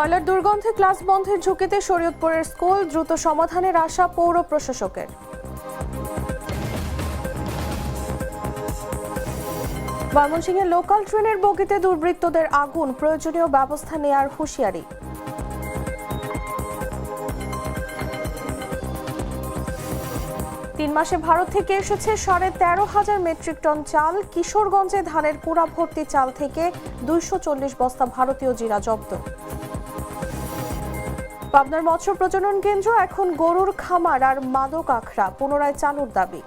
ময়লার দুর্গন্ধে ক্লাস বন্ধের ঝুঁকিতে শরীয়তপুরের স্কুল দ্রুত সমাধানের আশা পৌর প্রশাসকের। ময়মনসিংহের লোকাল ট্রেনের বগিতে দুর্বৃত্তদের আগুন, প্রয়োজনীয় ব্যবস্থা নেয়ার হুঁশিয়ারি। তিন মাসে ভারত থেকে এসেছে সাড়ে তেরো হাজার মেট্রিক টন চাল। কিশোরগঞ্জে ধানের কুড়া ভর্তি চাল থেকে দুইশো চল্লিশ বস্তা ভারতীয় জিরা জব্দ। পাবনার মৎস্য প্রজনন কেন্দ্র এখন গরুর খামার আর মাদক আখড়া, পুনরায় চালুর দাবি।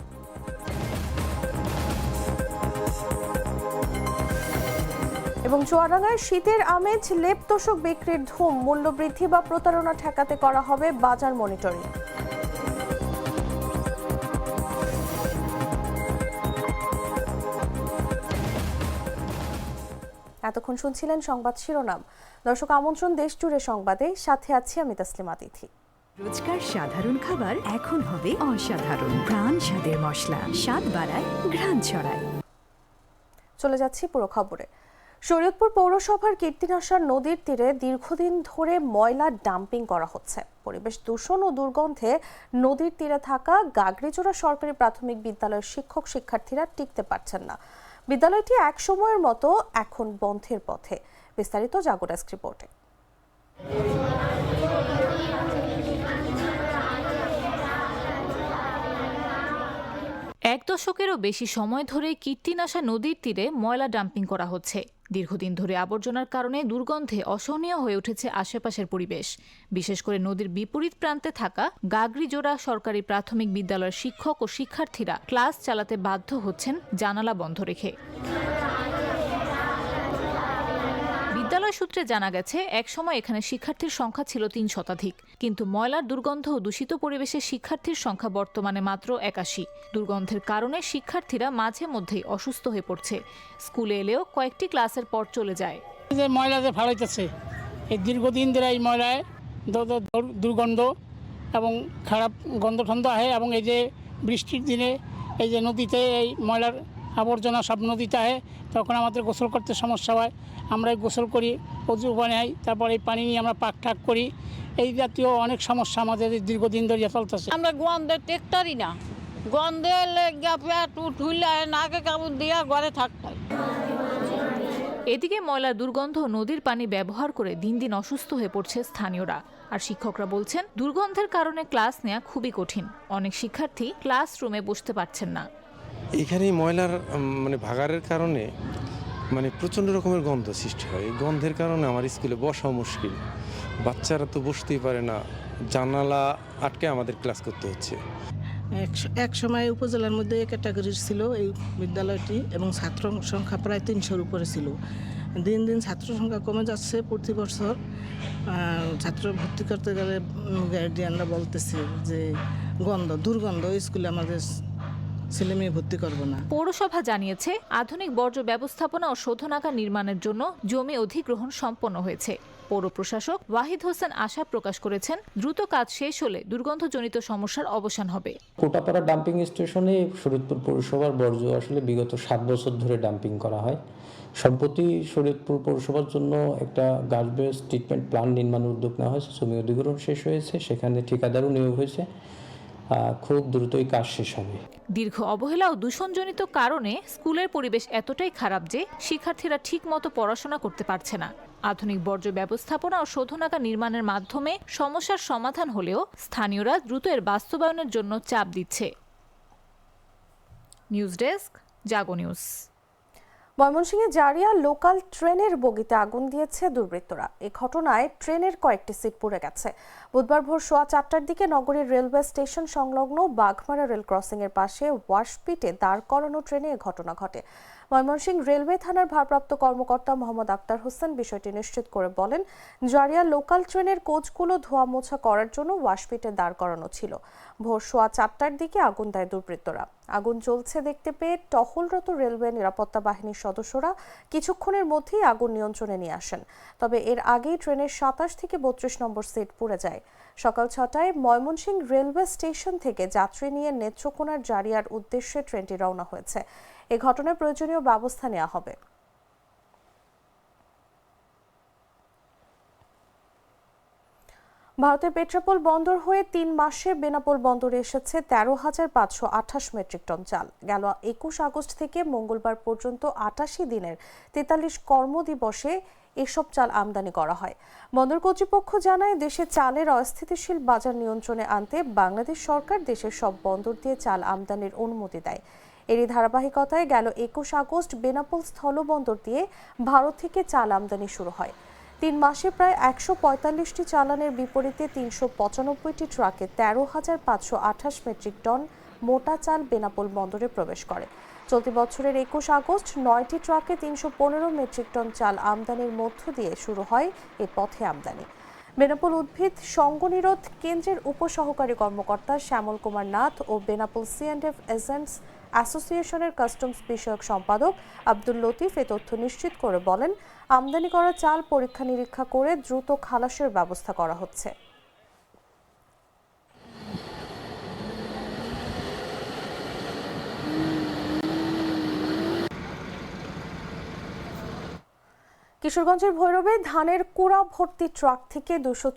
এবং চুয়াডাঙ্গায় শীতের আমেজ লেপ তোষক বিক্রির ধুম মূল্যবৃদ্ধি বা প্রতারণা ঠেকাতে করা হবে বাজার মনিটরিং। এতক্ষণ শুনছিলেন সংবাদ শিরোনাম। দর্শক আমন্ত্রণ দেশ জুড়ে সংবাদে। সাথে আছি আমি তাসলিমা তিথি। রোজকার সাধারণ খাবার এখন হবে অসাধারণ। প্রাণ স্বাদের মশলা স্বাদ বাড়ায় ঘ্রাণ ছড়ায়। চলে যাচ্ছি পুরো খবরে। শরীয়তপুর পৌরসভার কীর্তিনাশার নদীর তীরে দীর্ঘদিন ধরে ময়লা ডাম্পিং করা হচ্ছে। পরিবেশ দূষণ ও দুর্গন্ধে নদীর তীরে থাকা গাগরিজোড়া সরকারি প্রাথমিক বিদ্যালয়ের শিক্ষক শিক্ষার্থীরা টিকতে পারছেন না। বিদ্যালয়টি এক সময়ের মতো এখন বন্ধের পথে। বিস্তারিত জাগোডাস্ক রিপোর্টে। এক দশকেরও বেশি সময় ধরে কীর্তিনাশা নদীর তীরে ময়লা ডাম্পিং করা হচ্ছে। দীর্ঘদিন ধরে আবর্জনার কারণে দুর্গন্ধে অসহনীয় হয়ে উঠেছে আশেপাশের পরিবেশ। বিশেষ করে নদীর বিপরীত প্রান্তে থাকা গাগরিজোড়া সরকারি প্রাথমিক বিদ্যালয়ের শিক্ষক ও শিক্ষার্থীরা ক্লাস চালাতে বাধ্য হচ্ছেন জানালা বন্ধ রেখে। বিদ্যালয় সূত্রে জানা গেছে, একসময় এখানে শিক্ষার্থীর সংখ্যা ছিল তিন শতাধিক। কিন্তু ময়লার দুর্গন্ধ ও দূষিত পরিবেশে শিক্ষার্থীর সংখ্যা বর্তমানে মাত্র একাশি। দুর্গন্ধের কারণে শিক্ষার্থীরা মাঝে মধ্যেই অসুস্থ হয়ে পড়ছে। স্কুলে এলেও কয়েকটি ক্লাসের পর চলে যায়। যে ময়লা যে ফালাইতেছে, এই দীর্ঘদিন ধরে এই ময়লায় দুর্গন্ধ এবং খারাপ গন্ধ ঠন্ধ আহে এবং এই যে বৃষ্টির দিনে এই যে নদীতে এই ময়লার আবর্জনা সব নদীতে আহে তখন আমাদের গোসল করতে সমস্যা হয়। আমরা এই গোসল করি অজু বানাই তারপর এই পানি নিয়ে আমরা পাক ঠাক করি। এই জাতীয় অনেক সমস্যা আমাদের দীর্ঘদিন ধরে চলতেছে। আমরা গন্ধে টেকতারি না। গন্ধে লেগে পেট উঠুলে নাকে কাপড় দিয়া ঘরে থাকতাম এদিকে ময়লার দুর্গন্ধ নদীর পানি ব্যবহার করে দিন দিন অসুস্থ হয়ে পড়ছে স্থানীয়রা। আর শিক্ষকরা বলছেন দুর্গন্ধের কারণে ক্লাস নেওয়া খুবই কঠিন। অনেক শিক্ষার্থী ক্লাসরুমে বসতে পারছেন না। এখানে ময়লার মানে ভাগাড়ের কারণে মানে প্রচণ্ড রকমের গন্ধ সৃষ্টি হয়। এই গন্ধের কারণে আমার স্কুলে বসা মুশকিল। বাচ্চারা তো বসতেই পারে না। জানালা আটকে আমাদের ক্লাস করতে হচ্ছে। এক এক সময় উপজেলার মধ্যে ক্যাটাগরির ছিল এই বিদ্যালয়টি এবং ছাত্র সংখ্যা প্রায় তিনশোর উপরে ছিল। দিন দিন ছাত্র সংখ্যা কমে যাচ্ছে প্রতি বছর। ছাত্র ভর্তি করতে গেলে গার্ডিয়ানরা বলতেছে যে গন্ধ, দুর্গন্ধ স্কুলে আমাদের ছেলে মেয়ে ভর্তি করব না। পৌরসভা জানিয়েছে আধুনিক বর্জ্য ব্যবস্থাপনা ও শোধনাগার নির্মাণের জন্য জমি অধিগ্রহণ সম্পন্ন হয়েছে। পৌর প্রশাসক ওয়াহিদ হোসেন আশা প্রকাশ করেছেন দ্রুত কাজ শেষ হলে দুর্গন্ধজনিত সমস্যার অবসান হবে। কোটাপাড়া ডাম্পিং স্টেশনে শরীয়তপুর পৌরসভার বর্জ্য আসলে বিগত সাত বছর ধরে ডাম্পিং করা হয়। সম্প্রতি শরীয়তপুর পৌরসভার জন্য একটা গার্বেজ ট্রিটমেন্ট প্ল্যান্ট নির্মাণের উদ্যোগ নেওয়া হয়েছে। জমি অধিগ্রহণ শেষ হয়েছে সেখানে ঠিকাদারও নিয়োগ হয়েছে। খুব দ্রুতই কাজ শেষ হবে। দীর্ঘ অবহেলা ও দূষণজনিত কারণে স্কুলের পরিবেশ এতটাই খারাপ যে শিক্ষার্থীরা ঠিকমতো পড়াশোনা করতে পারছে না। আধুনিক বর্জ্য ব্যবস্থাপনা ও শোধনাগার নির্মাণের মাধ্যমে সমস্যার সমাধান হলেও স্থানীয়রা দ্রুত এর বাস্তবায়নের জন্য চাপ দিচ্ছে। News desk, Jago news. ময়মনসিংহে জারিয়া লোকাল ট্রেনের বগিতে আগুন দিয়েছে দুর্বৃত্তরা। এ ঘটনায় ট্রেনের কয়েকটি সিট পুড়ে গেছে। বুধবার ভোর সোয়া চারটার দিকে নগরীর রেলওয়ে স্টেশন সংলগ্ন বাঘমারা রেল ক্রসিং এর পাশে ওয়াশপিটে দাঁড় করানো ট্রেনে এ ঘটনা ঘটে। ময়মনসিংহ রেলওয়ে থানার ভারপ্রাপ্ত কর্মকর্তা মোহাম্মদ আক্তার হোসেন বিষয়টি নিশ্চিত করে বলেন, জারিয়া লোকাল ট্রেনের কোচগুলো ধোয়া মোছা করার জন্য ওয়াশপিটে দাঁড় করানো ছিল। ভোর সোয়া চারটার দিকে আগুন দেয় দুর্বৃত্তরা। আগুন জ্বলছে দেখতে পেয়ে টহলরত রেলওয়ে নিরাপত্তা বাহিনীর সদস্যরা কিছুক্ষণের মধ্যেই আগুন নিয়ন্ত্রণে নিয়ে আসেন। তবে এর আগেই ট্রেনের সাতাশ থেকে বত্রিশ নম্বর সিট পুড়ে যায়। সকাল ছটায় ময়মনসিংহ রেলওয়ে স্টেশন থেকে যাত্রী নিয়ে নেত্রকোনার জারিয়ার উদ্দেশ্যে ট্রেনটি রওনা হয়েছে। এ ঘটনায় প্রয়োজনীয় ব্যবস্থা নেওয়া হবে। ভারতের পেট্রাপোল বন্দর হয়ে তিন মাসে বেনাপোল বন্দরে এসেছে তেরো হাজার পাঁচশো আঠাশ মেট্রিক টন চাল। গেল একুশ আগস্ট থেকে মঙ্গলবার পর্যন্ত আটাশি দিনের তেতাল্লিশ কর্মদিবসে এসব চাল আমদানি করা হয়। বন্দর কর্তৃপক্ষ জানায়, দেশে চালের অস্থিতিশীল বাজার নিয়ন্ত্রণে আনতে বাংলাদেশ সরকার দেশের সব বন্দর দিয়ে চাল আমদানির অনুমতি দেয়। এরই ধারাবাহিকতায় গেল একুশ আগস্ট বেনাপোল স্থলবন্দর দিয়ে ভারত থেকে চাল আমদানি শুরু হয়। তিন মাসে প্রায় একশো পঁয়তাল্লিশটি চালানের বিপরীতে তিনশো পঁচানব্বইটি ট্রাকে তেরো হাজার পাঁচশো আঠাশ মেট্রিক টন মোটা চাল বেনাপোল বন্দরে প্রবেশ করে। চলতি বছরের একুশ আগস্ট নয়টি ট্রাকে তিনশো পনেরো মেট্রিক টন চাল আমদানির মধ্য দিয়ে শুরু হয় এ পথে আমদানি। বেনাপোল উদ্ভিদ সঙ্গনিরোধ কেন্দ্রের উপসহকারী কর্মকর্তা শ্যামল কুমার নাথ ও Benapole C and F agents অ্যাসোসিয়েশনের কাস্টমস বিষয়ক সম্পাদক আব্দুল লতিফ এ তথ্য নিশ্চিত করে বলেন, আমদানি করা চাল পরীক্ষা নিরীক্ষা করে দ্রুত খালাসের ব্যবস্থা করা হচ্ছে। কিশোরগঞ্জের ভৈরবে ধানের কুড়া ভর্তি ট্রাক থেকে দুশো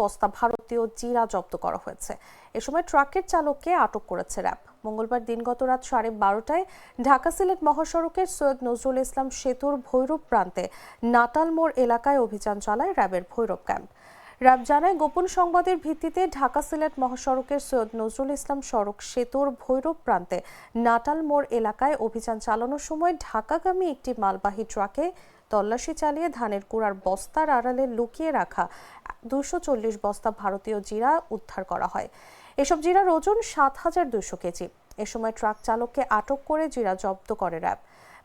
বস্তা ভারতীয় জিরা জব্দ করা হয়েছে। এ সময় ট্রাকের চালককে আটক করেছে র্যাব। মঙ্গলবার দিনগত রাত সাড়ে বারোটায় ঢাকা সিলেট মহাসড়কের সৈয়দ নজরুল ইসলাম সেতুর ভৈরব প্রান্তে নাটাল মোড় এলাকায় অভিযান চালায় র্যাবের ভৈরব ক্যাম্প। র্যাব জানায়, গোপন সংবাদের ভিত্তিতে ঢাকা সিলেট মহাসড়কের সৈয়দ নজরুল ইসলাম সড়ক সেতুর ভৈরব প্রান্তে নাটাল মোড় এলাকায় অভিযান চালানোর সময় ঢাকাগামী একটি মালবাহী ট্রাকে তল্লাশি চালিয়ে ধানের কুড়ার বস্তার আড়ালে লুকিয়ে রাখা দুশো চল্লিশ বস্তা ভারতীয় জিরা উদ্ধার করা হয়। এসব জিরার ওজন সাত হাজার দুশো কেজি। এ সময় ট্রাক চালককে আটক করে জিরা জব্দ করে র্যাব।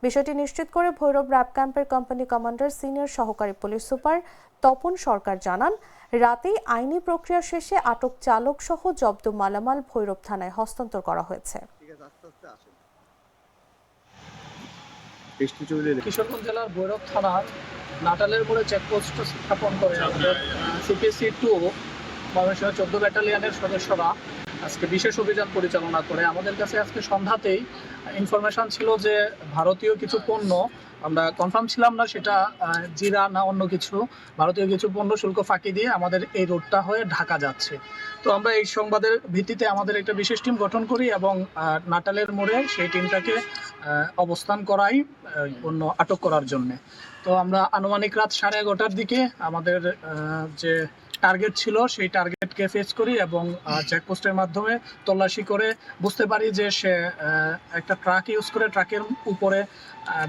বিষয়টি নিশ্চিত করে ভৈরব র্যাব ক্যাম্পের কোম্পানি কমান্ডার সিনিয়র সহকারী পুলিশ সুপার তপন সরকার জানান, রাতেই আইনি প্রক্রিয়া শেষে আটক চালক সহ জব্দ মালামাল ভৈরব থানায় হস্তান্তর করা হয়েছে। কিশোরগঞ্জ জেলার ভৈরব থানার নাটালের মোড়ে চেকপোস্ট স্থাপন করে সিপিএসসি টু ময়মনসিংহ চোদ্দ ব্যাটালিয়নের সদস্যরা। আজকে বিশেষ অভিযান পরিচালনা করে। আমাদের কাছে আজকে সন্ধ্যাতেই ইনফরমেশন ছিল যে ভারতীয় কিছু পণ্য আমরা কনফার্ম ছিলাম না সেটা জিরা না অন্য কিছু। ভারতীয় কিছু পণ্য শুল্ক ফাঁকি দিয়ে আমাদের এই রোডটা হয়ে ঢাকা যাচ্ছে। তো আমরা এই সংবাদের ভিত্তিতে আমাদের একটা বিশেষ টিম গঠন করি এবং নাটালের মোড়ে সেই টিমটাকে অবস্থান করাই পণ্য আটক করার জন্যে। তো আমরা আনুমানিক রাত সাড়ে এগারোটার দিকে আমাদের যে টার্গেট ছিল, সেই টার্গেটকে ফেস করি এবং চেকপোস্টের মাধ্যমে তল্লাশি করে বুঝতে পারি যে সে একটা ট্রাক ইউজ করে ট্রাকের উপরে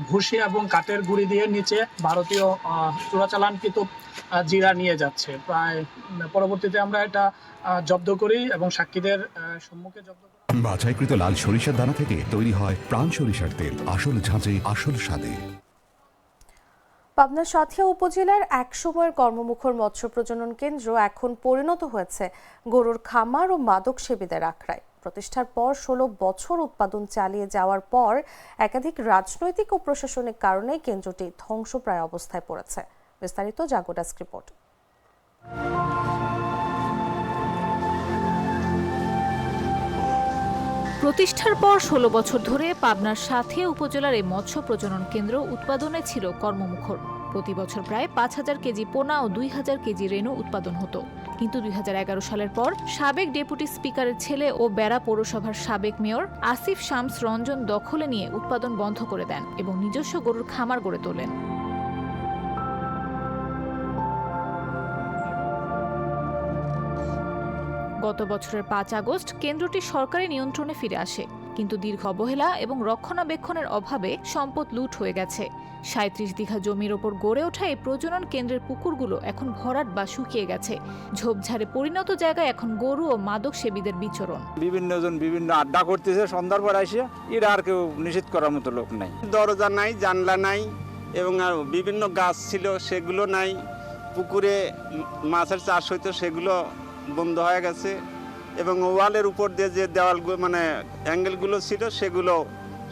ভুসি এবং কাঠের গুঁড়ি দিয়ে নিচে ভারতীয় চোরাচালানকৃত জিরা নিয়ে যাচ্ছে। প্রায়, পরবর্তীতে আমরা এটা জব্দ করি এবং সাক্ষীদের সম্মুখে জব্দ বাছাইকৃত লাল সরিষার দানা থেকে তৈরি হয় প্রাণ সরিষার তেল। আসল ঝাঁঝে, আসল স্বাদে। পাবনার সাথিয়া উপজেলার এক সময়ের কর্মমুখর মৎস্য প্রজনন কেন্দ্র এখন পরিণত হয়েছে গরুর খামার ও মাদক সেবীদের আখড়ায়। প্রতিষ্ঠার পর ষোলো বছর উৎপাদন চালিয়ে যাওয়ার পর একাধিক রাজনৈতিক ও প্রশাসনিক কারণে কেন্দ্রটি ধ্বংসপ্রায় অবস্থায় পড়েছে। বিস্তারিত জাগোডাস রিপোর্ট। প্রতিষ্ঠার পর ষোলো বছর ধরে পাবনার সাথে উপজেলার এই মৎস্য প্রজনন কেন্দ্র উৎপাদনে ছিল কর্মমুখর। প্রতি বছর প্রায় পাঁচ হাজার কেজি পোনা ও দুই হাজার কেজি রেণু উৎপাদন হতো। কিন্তু দুই হাজার এগারো সালের পর সাবেক ডেপুটি স্পিকারের ছেলে ও বেড়া পৌরসভার সাবেক মেয়র আসিফ শামস রঞ্জন দখলে নিয়ে উৎপাদন বন্ধ করে দেন এবং নিজস্ব গরুর খামার গড়ে তোলেন। গত বছরের পাঁচ আগস্ট কেন্দ্রটি সরকারি নিয়ন্ত্রণে ফিরে আসে কিন্তু দীর্ঘ অবহেলা এবং রক্ষণাবেক্ষণের অভাবে সম্পদ লুট হয়ে গেছে। সাঁত্রিশ দীঘা জমির ওপর গড়ে ওঠা এই প্রজনন কেন্দ্রের পুকুরগুলো এখন ভরাট বা শুকিয়ে গেছে। ঝোপঝাড়ে পরিণত জায়গায় এখন গরু ও মাদক সেবীদের বিচরণ। বিভিন্ন জন বিভিন্ন আড্ডা করতেছে সন্ধ্যার পর আসিয়া এরা আর কেউ নিষেধ করার মতো লোক নাই। দরজা নাই জানলা নাই এবং আর বিভিন্ন গাছ ছিল সেগুলো নাই। পুকুরে মাছের চাষ হইতো সেগুলো বন্ধ হয়ে গেছে এবং ওয়ালের উপর দিয়ে যে দেওয়াল মানে অ্যাঙ্গেলগুলো ছিল, সেগুলো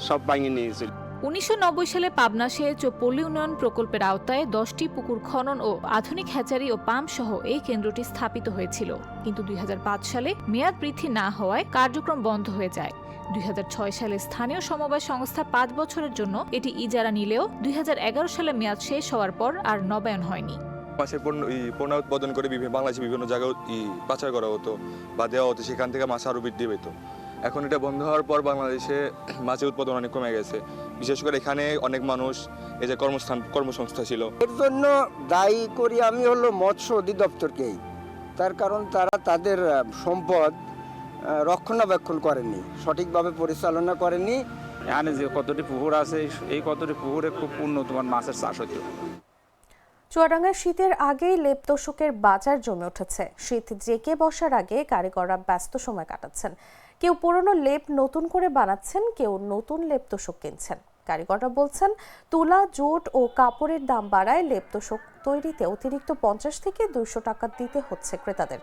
সব ভাঙিয়ে নিয়েছিল। উনিশশো নব্বই সালে পাবনা সেচ ও পল্লী উন্নয়ন প্রকল্পের আওতায় দশটি পুকুর খনন ও আধুনিক হ্যাচারি ও পাম্প সহ এই কেন্দ্রটি স্থাপিত হয়েছিল। কিন্তু দুই হাজার পাঁচ সালে মেয়াদ বৃদ্ধি না হওয়ায় কার্যক্রম বন্ধ হয়ে যায়। দুই হাজার ছয় সালে স্থানীয় সমবায় সংস্থা পাঁচ বছরের জন্য এটি ইজারা নিলেও দুই হাজার এগারো সালে মেয়াদ শেষ হওয়ার পর আর নবায়ন হয়নি। মাছের পণ্য পণ্য উৎপাদন করে বিভিন্ন বাংলাদেশে বিভিন্ন জায়গায় ই পাচার করা হতো বা দেওয়া হতো সেখান থেকে মাছ আরও বৃদ্ধি পেত। এখন এটা বন্ধ হওয়ার পর বাংলাদেশে মাছের উৎপাদন অনেক কমে গেছে। বিশেষ করে এখানে অনেক মানুষ এই যে কর্মস্থান কর্মসংস্থা ছিল। এর জন্য দায়ী করি আমি হলো মৎস্য অধিদপ্তরকেই। তার কারণ তারা তাদের সম্পদ রক্ষণাবেক্ষণ করেনি সঠিকভাবে পরিচালনা করেনি। এখানে যে কতটি পুকুর আছে এই কতটি পুকুরে খুব উন্নত মাছের চাষ হতো? চুয়াডাঙ্গায় শীতের আগেই লেপ তোষকের বাজার জমে উঠেছে। শীত জেকে বসার আগে কারিগররা ব্যস্ত সময় কাটাচ্ছেন। কেউ পুরনো লেপ নতুন করে বানাচ্ছেন, কেউ নতুন লেপ তোষক কিনছেন। কারিগররা বলছেন, তুলা, জোট ও কাপড়ের দাম বাড়ায় লেপ তোষক তৈরিতে অতিরিক্ত পঞ্চাশ থেকে দুইশো টাকা দিতে হচ্ছে ক্রেতাদের।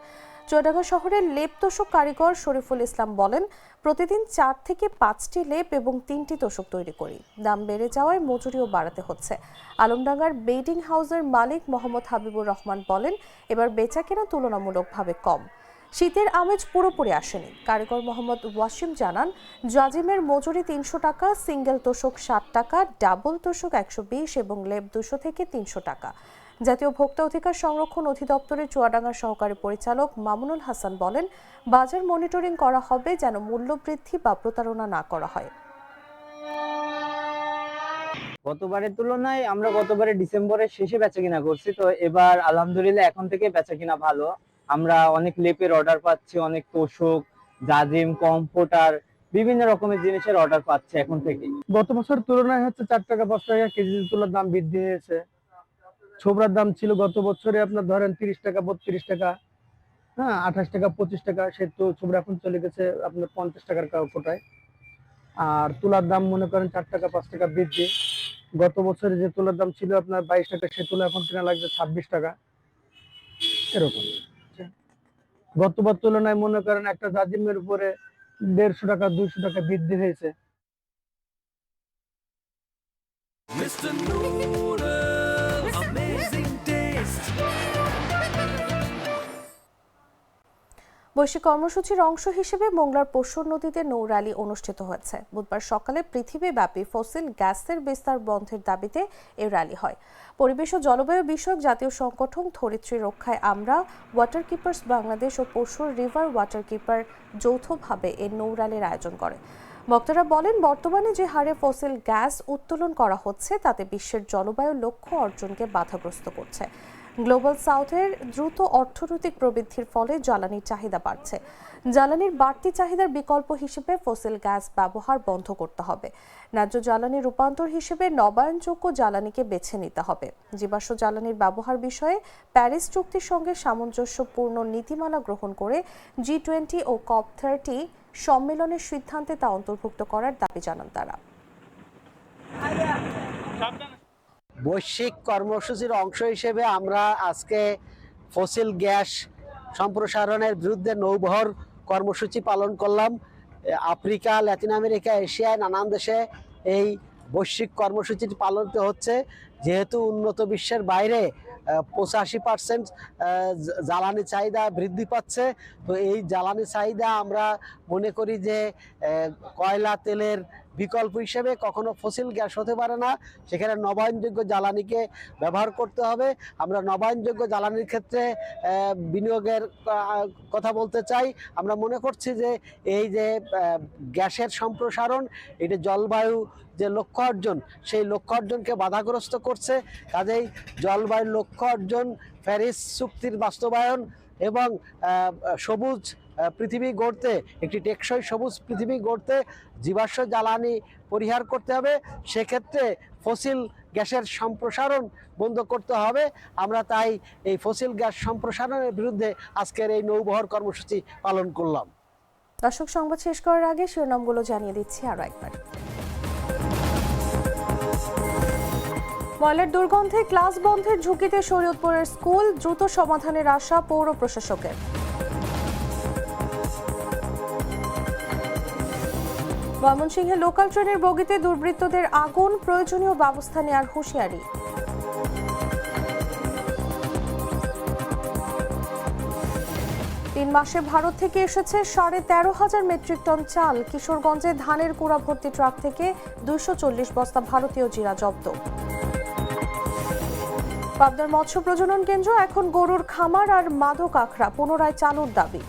চুয়াডাঙ্গা শহরের লেপ তোষক কারিগর শরীফুল ইসলাম বলেন, প্রতিদিন চার থেকে পাঁচটি লেপ এবং তিনটি তোষক তৈরি করি। দাম বেড়ে যাওয়ায় মজুরিও বাড়াতে হচ্ছে। আলমডাঙ্গার বেডিং হাউসের মালিক মোহাম্মদ হাবিবুর রহমান বলেন, এবার বেচাকেনা তুলনামূলকভাবে কম। শীতের আমেজ পুরোপুরি আসেনি। কারিগর মোহাম্মদ ওয়াসিম জানান, জাজিমের মজুরি তিনশো টাকা, সিঙ্গেল তোষক ষাট টাকা, ডাবল তোষক একশো বিশ এবং লেপ দুশো থেকে তিনশো টাকা। জাতীয় ভোক্তা অধিকার সংরক্ষণ অধিদপ্তরের চুয়াডাঙ্গার সহকারী পরিচালক মামুনুল হাসান বলেন, বাজার মনিটরিং করা হবে যেন মূল্য বৃদ্ধি বা প্রতারণা না করা হয়। গতবারের তুলনায় আমরা গতবারে ডিসেম্বরের শেষে বেচা কিনা করছি, তো এবার আলহামদুলিল্লাহ এখন থেকে বেচা কিনা ভালো। আমরা অনেক লেপের অর্ডার পাচ্ছি, অনেক তোষক, জাজিম, কম্পোটার, বিভিন্ন রকমের জিনিসের অর্ডার পাচ্ছে এখন থেকে। গত বছর তুলনায় হচ্ছে চার টাকা পাঁচ টাকা কেজি তুলার দাম বৃদ্ধি হয়েছে। ছোবরার দাম ছিল গত বছরে আপনার ধরেন তিরিশ টাকা, বত্রিশ টাকা হ্যাঁ আঠাশ টাকা, পঁচিশ টাকা, সে তো ছোবরা এখন চলে গেছে আপনার পঞ্চাশ টাকার কোটায়। আর তুলার দাম মনে করেন চার টাকা, পাঁচ টাকা বৃদ্ধি। গত বছরে যে তুলার দাম ছিল আপনার বাইশ টাকা, সে তুলা এখন কেনা লাগছে ছাব্বিশ টাকা। এরকম। গতবার তুলনায় মনে করেন একটা জাজিমের উপরে দেড়শো টাকা, দুইশো টাকা বৃদ্ধি হয়েছে। বৈশ্বিক কর্মসূচির অংশ হিসেবে মোংলার পরশুর নদীতে নৌ র্যালি অনুষ্ঠিত হয়েছে। বুধবার সকালে পৃথিবীব্যাপী ফসিল গ্যাসের বিস্তার বন্ধের দাবিতে এই র্যালি হয়। পরিবেশ ও জলবায়ু বিষয়ক জাতীয় সংগঠন ধরিত্রী রক্ষায় আমরা ওয়াটার কিপার্স বাংলাদেশ ও পরশুর রিভার ওয়াটার কিপার যৌথভাবে এই নৌ র্যালির আয়োজন করে। বক্তারা বলেন, বর্তমানে যে হারে ফসিল গ্যাস উত্তোলন করা হচ্ছে, তাতে বিশ্বের জলবায়ু লক্ষ্য অর্জনকে বাধাগ্রস্ত করছে। গ্লোবাল সাউথের দ্রুত অর্থনৈতিক প্রবৃদ্ধির ফলে জ্বালানির চাহিদা বাড়ছে। জ্বালানির বাড়তি চাহিদার বিকল্প হিসেবে ফসিল গ্যাস ব্যবহার বন্ধ করতে হবে। ন্যায্য জ্বালানি রূপান্তর হিসেবে নবায়নযোগ্য জ্বালানিকে বেছে নিতে হবে। জীবাশ্ম জ্বালানির ব্যবহার বিষয়ে প্যারিস চুক্তির সঙ্গে সামঞ্জস্যপূর্ণ নীতিমালা গ্রহণ করে জি টোয়েন্টি ও কপ থার্টি সম্মেলনের সিদ্ধান্তে তা অন্তর্ভুক্ত করার দাবি জানান তারা। বৈশ্বিক কর্মসূচির অংশ হিসেবে আমরা আজকে ফসিল গ্যাস সম্প্রসারণের বিরুদ্ধে নৌবহর কর্মসূচি পালন করলাম। আফ্রিকা ল্যাতিন আমেরিকা এশিয়ায় নানান দেশে এই বৈশ্বিক কর্মসূচিটি পালিত হচ্ছে। যেহেতু উন্নত বিশ্বের বাইরে পঁচাশি পার্সেন্ট জ্বালানি চাহিদা বৃদ্ধি পাচ্ছে। তো এই জ্বালানি চাহিদা আমরা মনে করি যে কয়লা তেলের বিকল্প হিসেবে কখনো ফসিল গ্যাস হতে পারে না। সেখানে নবায়নযোগ্য জ্বালানিকে ব্যবহার করতে হবে। আমরা নবায়নযোগ্য জ্বালানির ক্ষেত্রে বিনিয়োগের কথা বলতে চাই। আমরা মনে করছি যে এই যে গ্যাসের সম্প্রসারণ, এটা জলবায়ু যে লক্ষ্য অর্জন, সেই লক্ষ্য অর্জনকে বাধাগ্রস্ত করছে। কাজেই জলবায়ুর লক্ষ্য অর্জন প্যারিস চুক্তির বাস্তবায়ন এবং সবুজ পৃথিবী গড়তে, একটি টেকসই সবুজ পৃথিবী গড়তে জীবাশ্ম জ্বালানি পরিহার করতে হবে। সেক্ষেত্রে ফসিল গ্যাসের সম্প্রসারণ বন্ধ করতে হবে। আমরা তাই এই ফসিল গ্যাস সম্প্রসারণের বিরুদ্ধে আজকের এই নৌবহর কর্মসূচি পালন করলাম। দর্শক, সংবাদ শেষ করার আগে শিরোনামগুলো জানিয়ে দিচ্ছি আরও একবার। ময়লার দুর্গন্ধে ক্লাস বন্ধের ঝুঁকিতে শরীয়তপুরের স্কুল দ্রুত সমাধানের আশা পৌর প্রশাসকের। ময়মনসিংহে লোকাল ট্রেনের বগিতে দুর্বৃত্তদের আগুন, প্রয়োজনীয় ব্যবস্থা নেওয়ার হুঁশিয়ারি। তিন মাসে ভারত থেকে এসেছে সাড়ে তেরো হাজার মেট্রিক টন চাল। কিশোরগঞ্জে ধানের কুড়া ভর্তি ট্রাক থেকে দুইশো চল্লিশ বস্তা ভারতীয় জিরা জব্দ। পাবনার মৎস্য প্রজনন কেন্দ্র এখন গরুর খামার আর মাদক আখড়া, পুনরায় চালুর দাবি।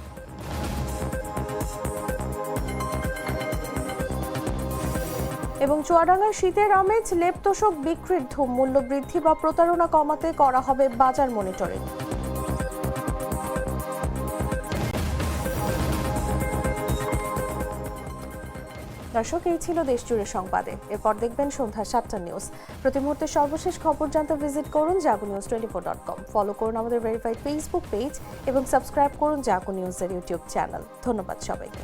এবং চুয়াডাঙ্গায় শীতের আমেজ লেপ তোষক বিক্রির ধুম মূল্য বৃদ্ধি বা প্রতারণা কমাতে করা হবে বাজার মনিটরিং। দর্শক, এই ছিল দেশ জুড়ে সংবাদে। এরপর দেখবেন সন্ধ্যা সাতটা নিউজ। প্রতি মুহূর্তে সর্বশেষ খবর জানতে ভিজিট করুন Jago news twenty four dot com. Follow করুন আমাদের ভেরিফাইড ফেসবুক পেজ এবং সাবস্ক্রাইব করুন জাগো নিউজের ইউটিউব চ্যানেল। ধন্যবাদ সবাইকে।